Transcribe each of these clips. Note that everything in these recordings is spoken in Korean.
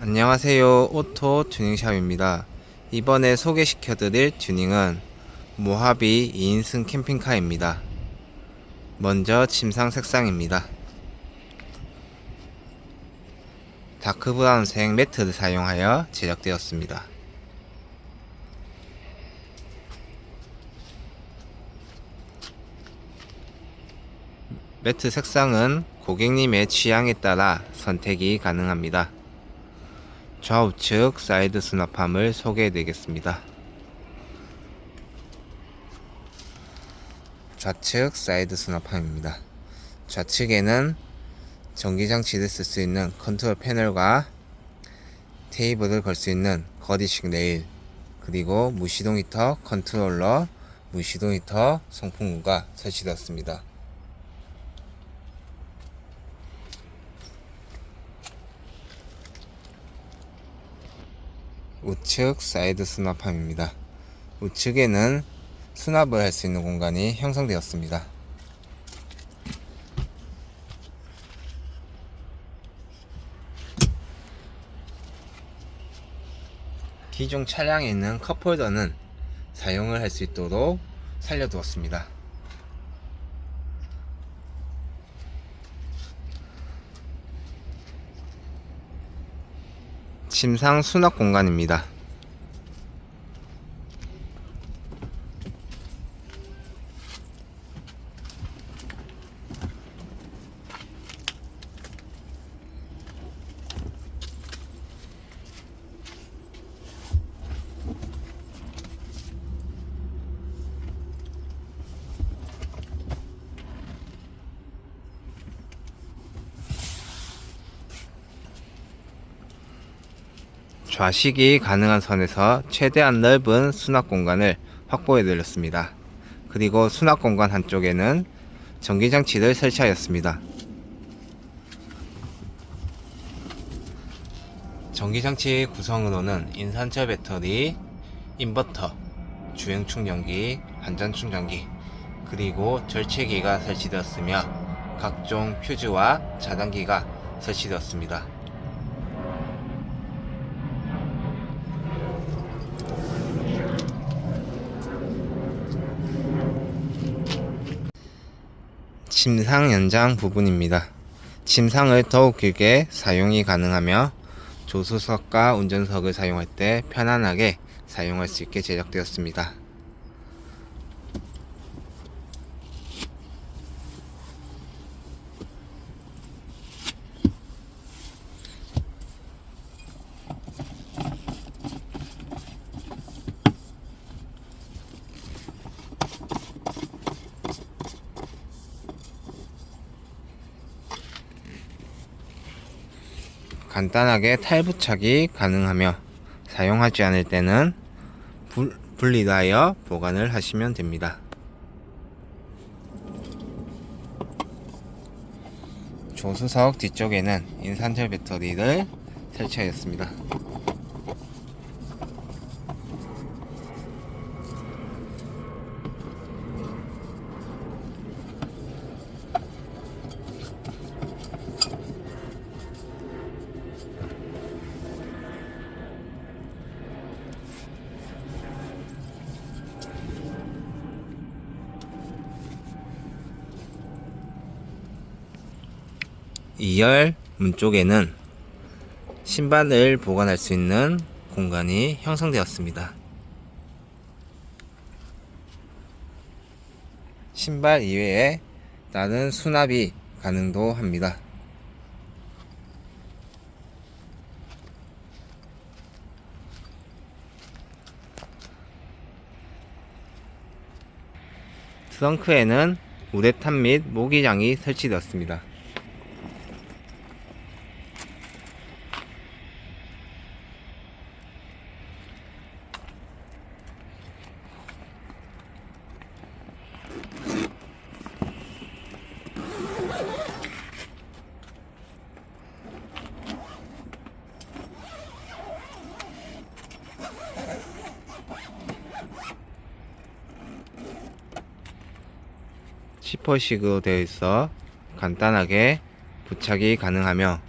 안녕하세요. 오토 튜닝샵입니다. 이번에 소개시켜 드릴 튜닝은 모하비 2인승 캠핑카입니다. 먼저 침상 색상입니다. 다크 브라운색 매트를 사용하여 제작되었습니다. 매트 색상은 고객님의 취향에 따라 선택이 가능합니다. 좌우측 사이드 수납함을 소개해 드리겠습니다. 좌측 사이드 수납함입니다. 좌측에는 전기장치를 쓸 수 있는 컨트롤 패널과 테이블을 걸 수 있는 거리식 레일 그리고 무시동 히터 컨트롤러 무시동 히터 송풍구가 설치되었습니다. 우측 사이드 수납함입니다. 우측에는 수납을 할 수 있는 공간이 형성되었습니다. 기존 차량에 있는 컵홀더는 사용을 할 수 있도록 살려두었습니다. 침상 수납 공간입니다. 좌식이 가능한 선에서 최대한 넓은 수납 공간을 확보해 드렸습니다. 그리고 수납 공간 한쪽에는 전기장치를 설치하였습니다. 전기장치 구성으로는 인산철 배터리, 인버터, 주행 충전기, 한전 충전기, 그리고 절체기가 설치되었으며 각종 퓨즈와 차단기가 설치되었습니다. 침상 연장 부분입니다. 침상을 더욱 길게 사용이 가능하며 조수석과 운전석을 사용할 때 편안하게 사용할 수 있게 제작되었습니다. 간단하게 탈부착이 가능하며 사용하지 않을 때는 불, 분리하여 보관을 하시면 됩니다. 조수석 뒤쪽에는 인산철 배터리를 설치하였습니다. 이열문 쪽에는 신발을 보관할 수 있는 공간이 형성되었습니다. 신발 이외에 다른 수납이 가능도 합니다. 트렁크에는 우레탄 및 모기장이 설치되었습니다. 시퍼식으로 되어 있어 간단하게 부착이 가능하며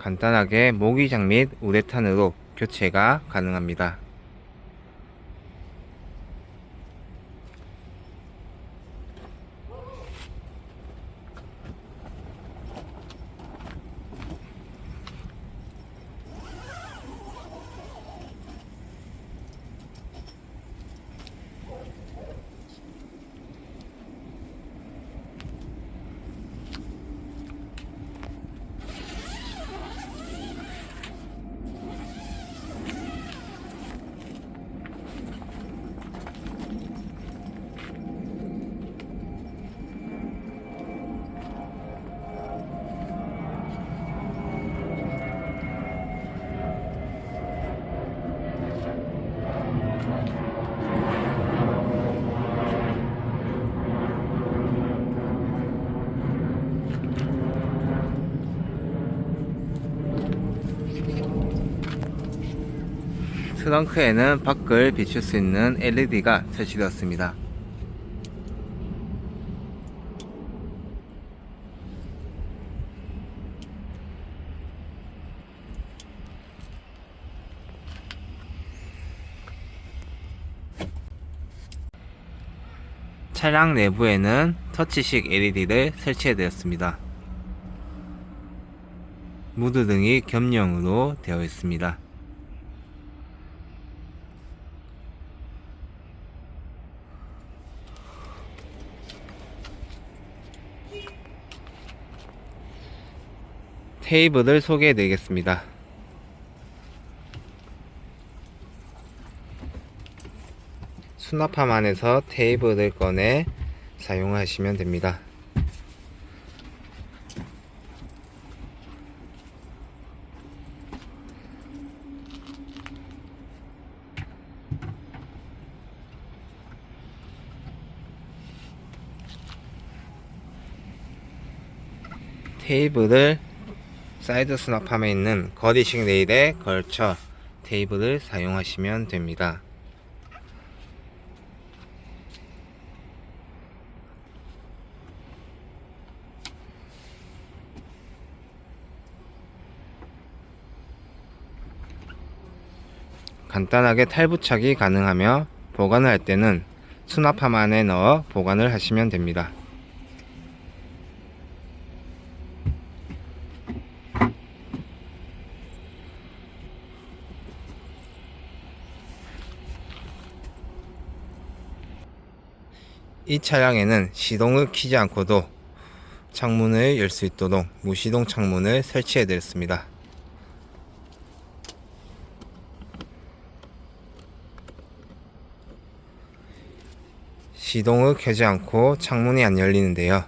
간단하게 모기장 및 우레탄으로 교체가 가능합니다. 트렁크에는 밖을 비출 수 있는 LED가 설치되었습니다. 차량 내부에는 터치식 LED를 설치해 드렸습니다. 무드등이 겸용으로 되어 있습니다. 테이블을 소개해 드리겠습니다. 수납함 안에서 테이블을 꺼내 사용하시면 됩니다. 테이블을 사이드 수납함에 있는 거리식 레일에 걸쳐 테이블을 사용하시면 됩니다. 간단하게 탈부착이 가능하며 보관을 할 때는 수납함 안에 넣어 보관을 하시면 됩니다. 이 차량에는 시동을 키지 않고도 창문을 열 수 있도록 무시동 창문을 설치해 드렸습니다. 시동을 켜지 않고 창문이 안 열리는데요.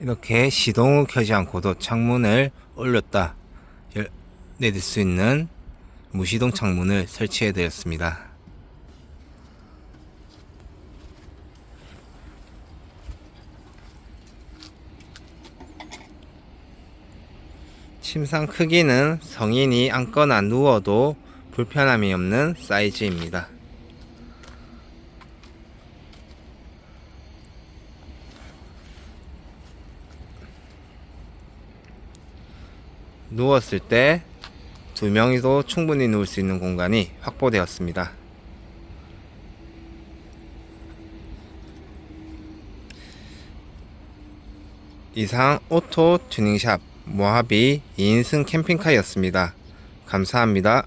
이렇게 시동을 켜지 않고도 창문을 올렸다 열- 내릴 수 있는 무시동 창문을 설치해 드렸습니다. 침상 크기는 성인이 앉거나 누워도 불편함이 없는 사이즈입니다. 누웠을 때 두 명이도 충분히 누울 수 있는 공간이 확보되었습니다. 이상 오토 튜닝샵 모하비 2인승 캠핑카였습니다. 감사합니다.